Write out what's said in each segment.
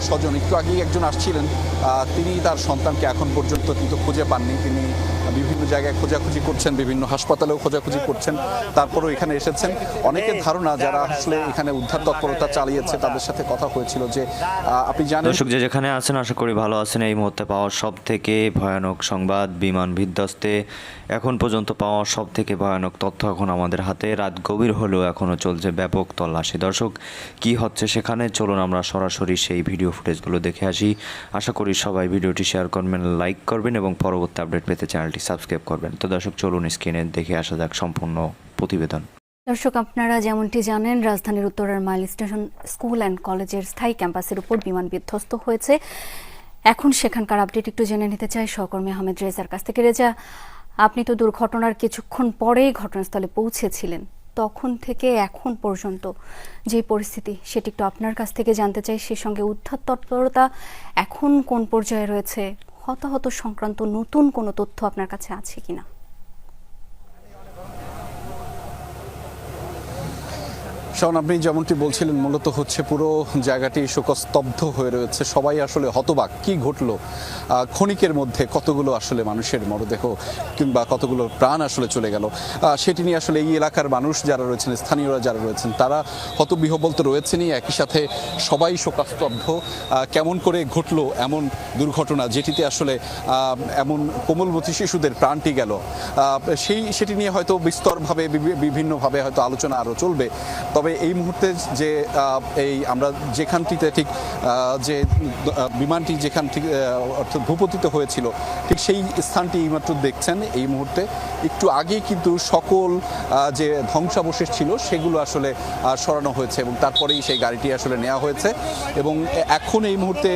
স্বজন একটু আগেই একজন আসছিলেন তিনি তার সন্তানকে এখন পর্যন্ত কিন্তু খুঁজে পাননি। তিনি বিভিন্ন জায়গায় খোঁজাখুঁজি করছেন, বিভিন্ন হাসপাতালেও খোঁজাখুঁজি করছেন, তারপরও এখানে এসেছেন। অনেকের ধারণা যারা আসলে এখানে উদ্ধার তৎপরতা চালিয়েছে, তাদের সাথে কথা হয়েছিল যে আপনি জানেন দর্শক যে যেখানে আছেন, আশা করি ভালো আছেন। এই মুহূর্তে পাওয়া সব থেকে ভয়ানক সংবাদ, বিমান বিধ্বস্তে। এখন পর্যন্ত পাওয়া সব থেকে ভয়ানক তথ্য এখন আমাদের হাতে। রাত গভীর হলেও এখনও চলছে ব্যাপক তল্লাশি। দর্শক, কি হচ্ছে সেখানে? চলুন আমরা সরাসরি সেই ভিডিও ফুটেজগুলো দেখে আসি। আশা করি সবাই ভিডিওটি শেয়ার করবেন, লাইক করবেন এবং পরবর্তী আপডেট পেতে চ্যানেলটি সাবস্ক্রাইব করবেন। তো দর্শক, চলুন স্ক্রিনে দেখে আসা যাক সম্পূর্ণ প্রতিবেদন। দর্শক, আপনারা যেমনটি জানেন, রাজধানীর উত্তরের মাইল স্টেশন স্কুল অ্যান্ড কলেজের স্থায়ী ক্যাম্পাসের উপর বিমান বিধ্বস্ত হয়েছে। এখন সেখানকার আপডেট একটু জেনে নিতে চাই। সহকর্মী আহমেদ রেজার কাছ থেকে। রেজা, আপনি তো দুর্ঘটনার কিছুক্ষণ পরেই ঘটনাস্থলে পৌঁছেছিলেন। তখন থেকে এখন পর্যন্ত যে পরিস্থিতি, সেটি একটু আপনার কাছ থেকে জানতে চাই। সে সঙ্গে উদ্ধার তৎপরতা এখন কোন পর্যায়ে রয়েছে? হতাহত সংক্রান্ত নতুন কোনো তথ্য আপনার কাছে আছে কিনা? শাওন, আপনি যেমনটি বলছিলেন, মূলত হচ্ছে পুরো জায়গাটি শোকস্তব্ধ হয়ে রয়েছে। সবাই আসলে হতবাক। কি ঘটলো? ক্ষণিকের মধ্যে কতগুলো আসলে মানুষের মরদেহ কিংবা কতগুলো প্রাণ আসলে চলে গেল? সেটি নিয়ে আসলে এই এলাকার মানুষ যারা রয়েছেন, স্থানীয়রা যারা রয়েছেন, তারা হতবিহবল তো রয়েছেনই। একই সাথে সবাই শোকাস্তব্ধ। কেমন করে ঘটলো এমন দুর্ঘটনা যেটিতে আসলে এমন কোমলমতি শিশুদের প্রাণটি গেল? সেই, সেটি নিয়ে হয়তো বিস্তরভাবে বিভিন্নভাবে হয়তো আলোচনা আরও চলবে। তবে এই মুহূর্তে যে এই আমরা যেখানটিতে ঠিক যে বিমানটি যেখান থেকে অর্থাৎ ভূপতিত হয়েছিল, ঠিক সেই স্থানটি এইমাত্র দেখছেন। এই মুহূর্তে একটু আগেই কিন্তু সকল যে ধ্বংসাবশেষ ছিল সেগুলো আসলে সরানো হয়েছে এবং তারপরেই সেই গাড়িটি আসলে নেওয়া হয়েছে এবং এখন এই মুহূর্তে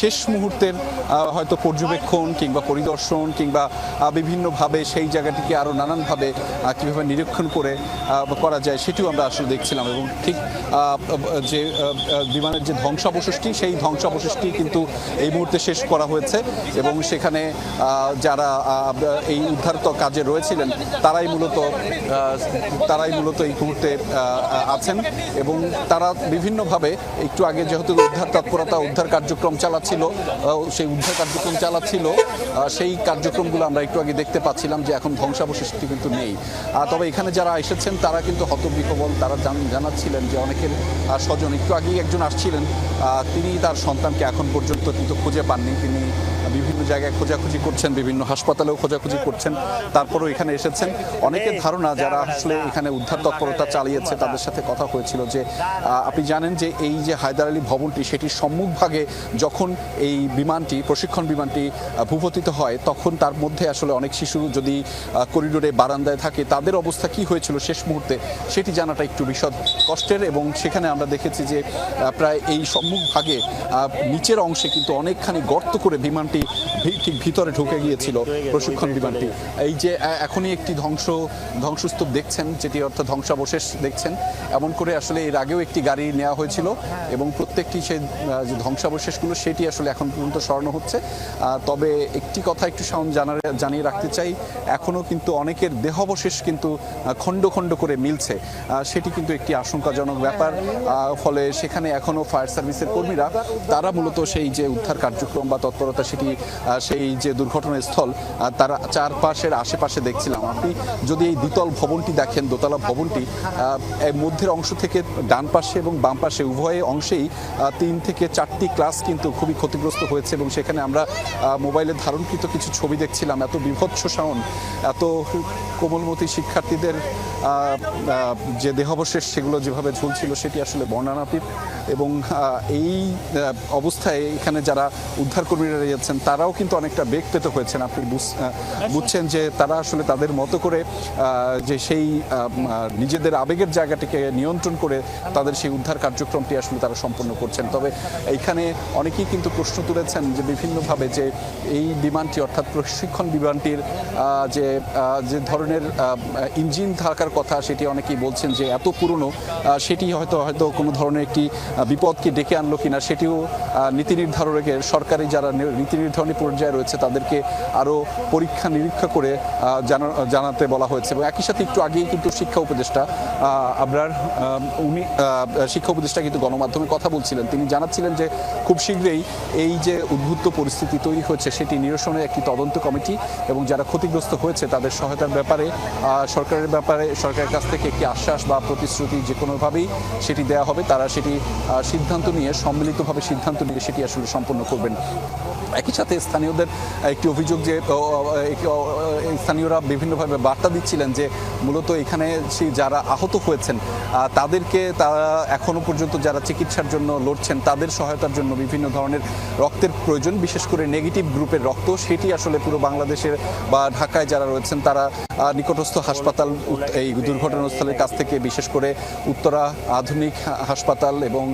শেষ মুহূর্তের হয়তো পর্যবেক্ষণ কিংবা পরিদর্শন কিংবা বিভিন্নভাবে সেই জায়গাটিকে আরও নানানভাবে কীভাবে নিরীক্ষণ করে করা যায় সেটিও আমরা আসলে দেখছিলাম এবং ঠিক যে বিমানের যে ধ্বংসাবশেষটি, সেই ধ্বংসাবশেষটি কিন্তু এই মুহূর্তে শেষ করা হয়েছে এবং সেখানে যারা এই উদ্ধার কাজে রয়েছিলেন, তারাই মূলত তারাই মূলত এই মুহূর্তে আছেন এবং তারা বিভিন্নভাবে একটু আগে যেহেতু উদ্ধার তৎপরতা, উদ্ধার কার্যক্রম চালাচ্ছিল সেই উদ্ধার কার্যক্রম চালাচ্ছিল সেই কার্যক্রমগুলো আমরা একটু আগে দেখতে পাচ্ছিলাম যে এখন ধ্বংসাবশেষটি কিন্তু নেই। তবে এখানে যারা এসেছেন, তারা কিন্তু হতবিহবল, তারা জান- জানাচ্ছিলেন যে অনেকের স্বজন, একটু আগেই একজন আসছিলেন তিনি তার সন্তানকে এখন পর্যন্ত কিন্তু খুঁজে পাননি। তিনি বিভিন্ন জায়গায় খোঁজাখুঁজি করছেন, বিভিন্ন হাসপাতালেও খোঁজাখুঁজি করছেন, তারপরও এখানে এসেছেন। অনেকের ধারণা যারা আসলে এখানে উদ্ধার তৎপরতা চালিয়েছে, তাদের সাথে কথা হয়েছিল যে আপনি জানেন যে এই যে হায়দার আলী ভবনটি, সেটির সম্মুখভাগে যখন এই বিমানটি, প্রশিক্ষণ বিমানটি ভূপতিত হয়, তখন তার মধ্যে আসলে অনেক শিশু যদি করিডোরে বারান্দায় থাকে, তাদের অবস্থা কি হয়েছিল শেষ মুহূর্তে, সেটি জানাটা একটু বিশদ কষ্টের এবং সেখানে আমরা দেখেছি যে প্রায় এই সম্মুখভাগে নিচের অংশে কিন্তু অনেকখানি গর্ত করে বিমানটি ঠিক ভিতরে ঢুকে গিয়েছিল, প্রশিক্ষণ বিমানটি। এই যে এখনই একটি ধ্বংস, ধ্বংসস্তূপ দেখছেন, যেটি অর্থাৎ ধ্বংসাবশেষ দেখছেন। এমন করে আসলে এর আগেও একটি গাড়ি নেওয়া হয়েছিল এবং প্রত্যেকটি সেই ধ্বংসাবশেষগুলো, সেটি আসলে এখন পর্যন্ত সরানো হচ্ছে। তবে একটি কথা একটু জানার, জানিয়ে রাখতে চাই, এখনও কিন্তু অনেকের দেহাবশেষ কিন্তু খণ্ড খণ্ড করে মিলছে। সেটি কিন্তু একটি আশঙ্কাজনক ব্যাপার। ফলে সেখানে এখনও ফায়ার সার্ভিসের কর্মীরা, তারা মূলত সেই যে উদ্ধার কার্যক্রম বা তৎপরতা, সেটি আহ, সেই যে দুর্ঘটনাস্থল তারা চারপাশের আশেপাশে দেখছিলাম। আপনি যদি এই দ্বিতল ভবনটি দেখেন দোতলা ভবনটি মধ্যের অংশ থেকে ডান পাশে এবং বাম পাশে উভয় অংশেই তিন থেকে চারটি ক্লাস কিন্তু খুবই ক্ষতিগ্রস্ত হয়েছে এবং সেখানে আমরা মোবাইলে ধারণকৃত কিছু ছবি দেখছিলাম। এত বিভৎস সাউন্ড এত কোমলমতি শিক্ষার্থীদের যে দেহাবশেষ সেগুলো যেভাবে ঝুলছিল সেটি আসলে বর্ণনাতীত এবং এই অবস্থায় এখানে যারা উদ্ধারকর্মীরা রয়েছেন তারাও কিন্তু অনেকটা বেগ পেতে হয়েছেন। আপনি বুঝ- বুঝছেন যে তারা আসলে তাদের মতো করে যে সেই নিজেদের আবেগের জায়গাটিকে নিয়ন্ত্রণ করে তাদের সেই উদ্ধার কার্যক্রমটি আসলে তারা সম্পন্ন করছেন। তবে এইখানে অনেকেই কিন্তু প্রশ্ন তুলেছেন যে বিভিন্নভাবে যে এই বিমানটি অর্থাৎ প্রশিক্ষণ বিমানটির যে যে ধরনের ইঞ্জিন থাকার কথা সেটি অনেকেই বলছেন যে এত পুরনো সেটি হয়তো হয়তো কোনো ধরনের একটি বিপদকে ডেকে আনলো কিনা সেটিও নীতি নির্ধারকের সরকারি যারা নীতি নির্ধারণী পর্যায়ে রয়েছে তাদেরকে আরও পরীক্ষা নিরীক্ষা করে জানাতে বলা হয়েছে। এবং একই সাথে একটু আগেই কিন্তু শিক্ষা উপদেষ্টা আহ, উনি শিক্ষা উপদেষ্টা কিন্তু গণমাধ্যমে কথা বলছিলেন। তিনি জানাচ্ছিলেন যে খুব শীঘ্রই এই যে উদ্ভুত পরিস্থিতি তৈরি হয়েছে সেটি নিরসনের একটি তদন্ত কমিটি এবং যারা ক্ষতিগ্রস্ত হয়েছে তাদের সহায়তার ব্যাপারে সরকারের ব্যাপারে সরকারের কাছ থেকে একটি আশ্বাস বা প্রতিশ্রুতি যে কোনোভাবেই সেটি দেওয়া হবে তারা সেটি সিদ্ধান্ত নিয়ে সম্মিলিতভাবে সিদ্ধান্ত নিয়ে সেটি আসলে সম্পন্ন করবেন। একই সাথে স্থানীয়দের একটি অভিযোগ যে স্থানীয়রা বিভিন্নভাবে বার্তা দিচ্ছিলেন যে, মূলত এখানে সেই যারা আহত হয়েছেন তাদেরকে তারা এখনও পর্যন্ত যারা চিকিৎসার জন্য লড়ছেন, তাদের সহায়তার জন্য বিভিন্ন ধরনের রক্তের প্রয়োজন, বিশেষ করে নেগেটিভ গ্রুপের রক্ত, সেটি আসলে পুরো বাংলাদেশের বা ঢাকায় যারা রয়েছেন, তারা নিকটস্থ হাসপাতাল এই দুর্ঘটনাস্থলের কাছ থেকে, বিশেষ করে উত্তরা আধুনিক হাসপাতাল এবং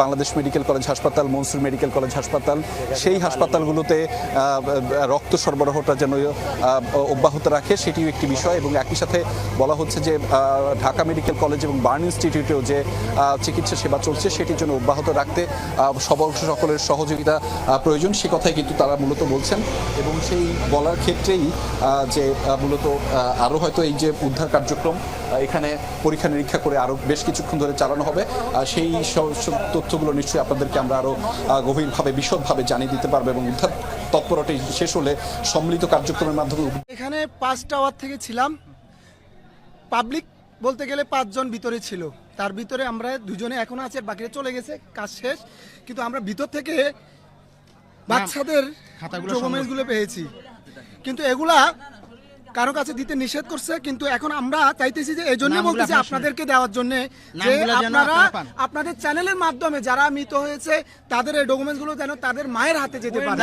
বাংলাদেশ মেডিকেল কলেজ হাসপাতাল, মনসুর মেডিকেল কলেজ হাসপাতাল, সেই হাসপাতালগুলোতে রক্ত সরবরাহটা যেন অব্যাহত রাখে, সেটিও একটি বিষয়। এবং একই সাথে বলা হচ্ছে যে ঢাকা মেডিকেল কলেজ এবং বার্ন ইনস্টিটিউটেও যে চিকিৎসা সেবা চলছে, সেটির জন্য অব্যাহত রাখতে সবল সকলের সহযোগিতা প্রয়োজন। সে কথাই কিন্তু তারা মূলত বলছেন। এবং সেই বলার ক্ষেত্রেই যে মূলত আরও হয়তো এই যে উদ্ধার কার্যক্রম এখানে পরীক্ষা নিরীক্ষা করে আরও বেশ কিছুক্ষণ ধরে চালানো হবে। সেই তথ্যগুলো নিশ্চয়ই আপনাদেরকে আমরা আরও গভীরভাবে, বিশদভাবে জানিয়ে দিতে পারব এবং উদ্ধার তৎপরটি শেষ হলে সম্মিলিত কার্যক্রমের মাধ্যমে এখানে পাঁচটা টাওয়ার থেকে ছিলাম। পাবলিক বলতে গেলে পাঁচজন ভিতরে ছিল। তার ভিতরে আমরা দুজনে এখনও আছে বাকিরা চলে গেছে কাজ শেষ। কিন্তু আমরা ভিতর থেকে বাচ্চাদের ডকুমেন্টসগুলো পেয়েছি। কিন্তু এগুলা কারও কাছে দিতে নিষেধ করছে কিন্তু এখন আমরা চাইতেছি যে এই জন্য বলতেছি আপনাদেরকে দেওয়ার জন্য যে আপনারা আপনাদের চ্যানেলের মাধ্যমে যারা মৃত হয়েছে তাদের এই ডকুমেন্টসগুলো যেন তাদের মায়ের হাতে যেতে পারে।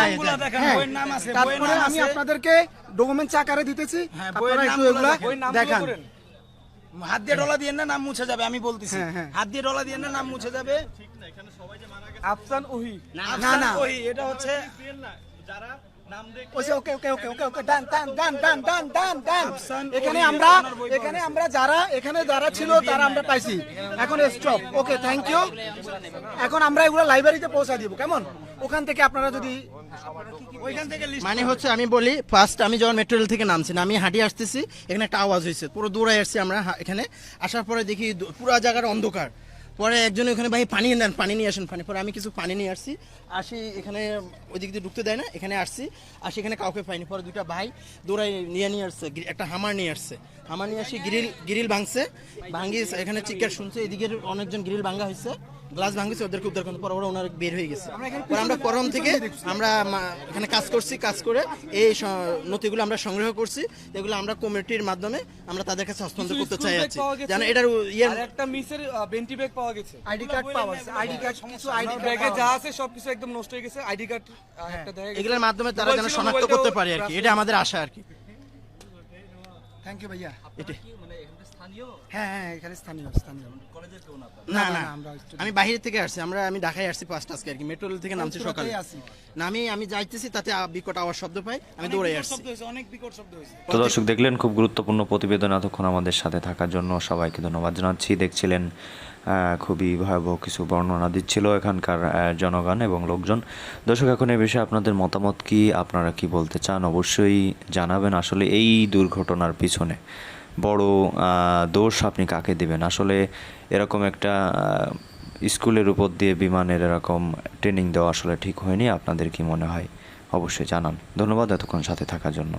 হ্যাঁ। বইয়ের নাম আছে, বইয়ের তারপরে আমি আপনাদেরকে ডকুমেন্টস আকারে দিতেছি। হ্যাঁ, আপনারা একটু এগুলা দেখেন, হাত দিয়ে ডলা দিয়ে না নাম মুছে যাবে আমি বলতেছি। হ্যাঁ। হাত দিয়ে ডলা দিয়ে না নাম মুছে যাবে। আফসান ওহি। না, না। ওই এটা হচ্ছে ওকে ওকে ওকে ওকে ওকে ওকে ডান ডান ডান ডান ডান ডান ডান। এখানে আমরা এখানে আমরা যারা এখানে যারা ছিল তারা আমরা পাইছি। এখন স্টপ ওকে থ্যাংক ইউ এখন আমরা এগুলো লাইব্রেরিতে পৌঁছা দিব কেমন? ওখান থেকে আপনারা যদি ওইখান থেকে মানে হচ্ছে আমি বলি ফার্স্ট আমি যখন মেট্রো রেল থেকে নামছি না আমি হাঁটি আসতেছি এখানে একটা আওয়াজ হয়েছে পুরো দৌড়াই আসছি আমরা এখানে। আসার পরে দেখি পুরো জায়গার অন্ধকার। পরে একজন ওখানে ভাই পানি নেন, পানি নিয়ে আসেন পানি। পরে আমি কিছু পানি নিয়ে আসছি, আসি এখানে ওই দিক দিয়ে ঢুকতে দেয় না, এখানে আসছি, আসি এখানে কাউকে পাইনি। পরে দুটা ভাই দৌড়াই নিয়ে নিয়ে আসছে একটা হামার নিয়ে আসছে। হামার নিয়ে আসি, গ্রিল গ্রিল ভাঙছে, ভাঙিয়ে এখানে চিকার শুনছে এদিকে অনেকজন গ্রিল ভাঙা হয়েছে। গ্লাস ভাঙছে ওদেরকে উদ্ধার করতে পরে ওরা ওনার বের হয়ে গেছে। পরে আমরা পরম থেকে আমরা এখানে কাজ করছি কাজ করে এই নথিগুলো আমরা সংগ্রহ করছি এগুলো আমরা কমিটির মাধ্যমে আমরা তাদের কাছে হস্তান্তর করতে চাই আছি যেন এটার ইয়ে একটা মিসের বেন্টি ব্যাগ পাওয়া গেছে। আইডি কার্ড পাওয়া গেছে। আইডি কার্ড কিছু আইডি ব্যাগে যা আছে সবকিছু একদম নষ্ট হয়ে গেছে। আইডি কার্ড একটা দেখা গেছে। এগুলোর মাধ্যমে তারা যেন শনাক্ত করতে পারে আর কি। এটা আমাদের আশা আর কি। থ্যাংক ইউ ভাইয়া। এটাই হ্যাঁ হ্যাঁ এখানে স্থানীয় স্থানীয়। না না। আমি বাইরে থেকে আসছি আমরা আমি ঢাকায় আসছি পাঁচটা আজকে আর কি মেট্রো থেকে নামছি সকালে। না আমি আমি যাইতেছি তাতে বিকট আওয়াজ শব্দ পাই আমি দৌড়ে আসছি। অনেক বিকট শব্দ হয়েছে। তো দর্শক দেখলেন খুব গুরুত্বপূর্ণ প্রতিবেদন এতক্ষণ আমাদের সাথে থাকার জন্য সবাইকে ধন্যবাদ জানাচ্ছি। দেখছিলেন খুবই ভয়াবহ কিছু বর্ণনা দিচ্ছিল এখানকার জনগণ এবং লোকজন। দর্শক এখন এই বিষয়ে আপনাদের মতামত কি আপনারা কি বলতে চান অবশ্যই জানাবেন। আসলে এই দুর্ঘটনার পিছনে বড় দোষ আপনি কাকে দেবেন? আসলে এরকম একটা স্কুলের উপর দিয়ে বিমানের এরকম ট্রেনিং দেওয়া আসলে ঠিক হয়নি, আপনাদের কি মনে হয়? অবশ্যই জানান। ধন্যবাদ এতক্ষণ সাথে থাকার জন্য।